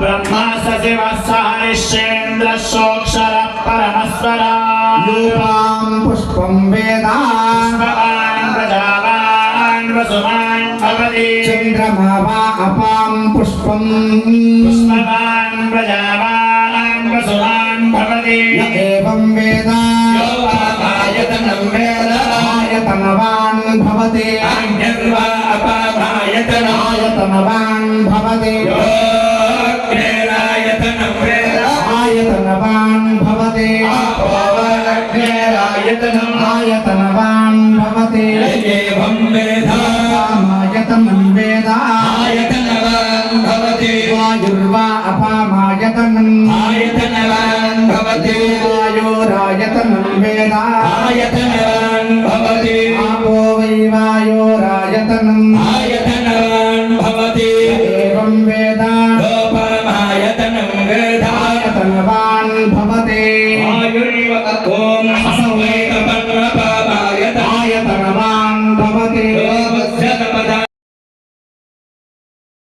ब्रह्मा सशिवः सहरिश्चेन्द्र सोऽक्षर परमस्वरा यूपाम् पुष्पम् वेदान् प्रजावान् वसुमान् भवति चन्द्रमा वा अपाम् पुष्पम् पुष्पवान् प्रजावान् वसुमान् भवति एवम् वेद आयतनवान् भवति आयतनवान् भवति आयतनवान् भवते एवं वेदा मायतनं वेदा आयतनवान् भवते वायुर्वा अपामायतनं आयतनवान् भवते वायोरायतनं वेदा आयतनवान् भवते आपो वै वायोरायतनं आयतनवान् भवते एवं वेदा लोपमायतनं वेदायतनवान् भवते वायुर्व que